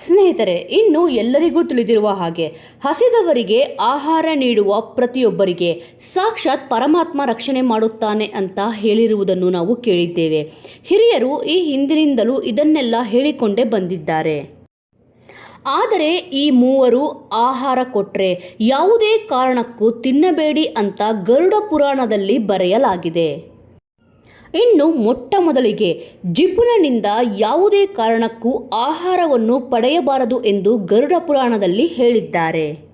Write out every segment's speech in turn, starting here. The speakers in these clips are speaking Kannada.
ಸ್ನೇಹಿತರೆ, ಇನ್ನು ಎಲ್ಲರಿಗೂ ತಿಳಿದಿರುವ ಹಾಗೆ ಹಸಿದವರಿಗೆ ಆಹಾರ ನೀಡುವ ಪ್ರತಿಯೊಬ್ಬರಿಗೆ ಸಾಕ್ಷಾತ್ ಪರಮಾತ್ಮ ರಕ್ಷಣೆ ಮಾಡುತ್ತಾನೆ ಅಂತ ಹೇಳಿರುವುದನ್ನು ನಾವು ಕೇಳಿದ್ದೇವೆ. ಹಿರಿಯರು ಈ ಹಿಂದಿನಿಂದಲೂ ಇದನ್ನೆಲ್ಲ ಹೇಳಿಕೊಂಡೇ ಬಂದಿದ್ದಾರೆ. ಆದರೆ ಈ ಮೂವರು ಆಹಾರ ಕೊಟ್ಟರೆ ಯಾವುದೇ ಕಾರಣಕ್ಕೂ ತಿನ್ನಬೇಡಿ ಅಂತ ಗರುಡ ಪುರಾಣದಲ್ಲಿ ಬರೆಯಲಾಗಿದೆ. ಇನ್ನು ಮೊಟ್ಟ ಮೊದಲಿಗೆ ಜಿಪುನನಿಂದ ಯಾವುದೇ ಕಾರಣಕ್ಕೂ ಆಹಾರವನ್ನು ಪಡೆಯಬಾರದು ಎಂದು ಗರುಡ ಪುರಾಣದಲ್ಲಿ ಹೇಳಿದ್ದಾರೆ.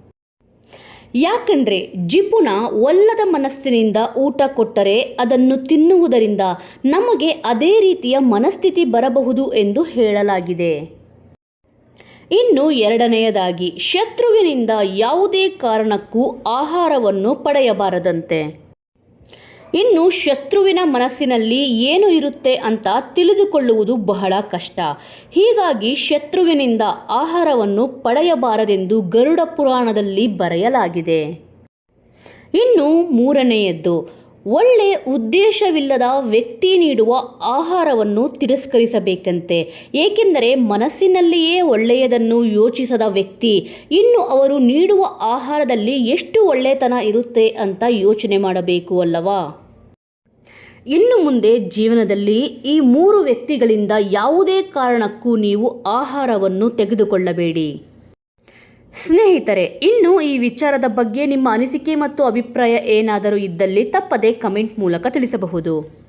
ಯಾಕೆಂದರೆ ಜಿಪುನ ಒಲ್ಲದ ಮನಸ್ಸಿನಿಂದ ಊಟ ಕೊಟ್ಟರೆ ಅದನ್ನು ತಿನ್ನುವುದರಿಂದ ನಮಗೆ ಅದೇ ರೀತಿಯ ಮನಸ್ಥಿತಿ ಬರಬಹುದು ಎಂದು ಹೇಳಲಾಗಿದೆ. ಇನ್ನು ಎರಡನೆಯದಾಗಿ ಶತ್ರುವಿನಿಂದ ಯಾವುದೇ ಕಾರಣಕ್ಕೂ ಆಹಾರವನ್ನು ಪಡೆಯಬಾರದಂತೆ. ಇನ್ನು ಶತ್ರುವಿನ ಮನಸ್ಸಿನಲ್ಲಿ ಏನು ಇರುತ್ತೆ ಅಂತ ತಿಳಿದುಕೊಳ್ಳುವುದು ಬಹಳ ಕಷ್ಟ. ಹೀಗಾಗಿ ಶತ್ರುವಿನಿಂದ ಆಹಾರವನ್ನು ಪಡೆಯಬಾರದೆಂದು ಗರುಡ ಪುರಾಣದಲ್ಲಿ ಬರೆಯಲಾಗಿದೆ. ಇನ್ನು ಮೂರನೆಯದ್ದು, ಒಳ್ಳೆ ಉದ್ದೇಶವಿಲ್ಲದ ವ್ಯಕ್ತಿ ನೀಡುವ ಆಹಾರವನ್ನು ತಿರಸ್ಕರಿಸಬೇಕಂತೆ. ಏಕೆಂದರೆ ಮನಸ್ಸಿನಲ್ಲಿಯೇ ಒಳ್ಳೆಯದನ್ನು ಯೋಚಿಸದ ವ್ಯಕ್ತಿ, ಇನ್ನು ಅವರು ನೀಡುವ ಆಹಾರದಲ್ಲಿ ಎಷ್ಟು ಒಳ್ಳೆತನ ಇರುತ್ತೆ ಅಂತ ಯೋಚನೆ ಮಾಡಬೇಕು ಅಲ್ಲವಾ? ಇನ್ನು ಮುಂದೆ ಜೀವನದಲ್ಲಿ ಈ ಮೂರು ವ್ಯಕ್ತಿಗಳಿಂದ ಯಾವುದೇ ಕಾರಣಕ್ಕೂ ನೀವು ಆಹಾರವನ್ನು ತೆಗೆದುಕೊಳ್ಳಬೇಡಿ. ಸ್ನೇಹಿತರೆ, ಇನ್ನು ಈ ವಿಚಾರದ ಬಗ್ಗೆ ನಿಮ್ಮ ಅನಿಸಿಕೆ ಮತ್ತು ಅಭಿಪ್ರಾಯ ಏನಾದರೂ ಇದ್ದಲ್ಲಿ ತಪ್ಪದೆ ಕಮೆಂಟ್ ಮೂಲಕ ತಿಳಿಸಬಹುದು.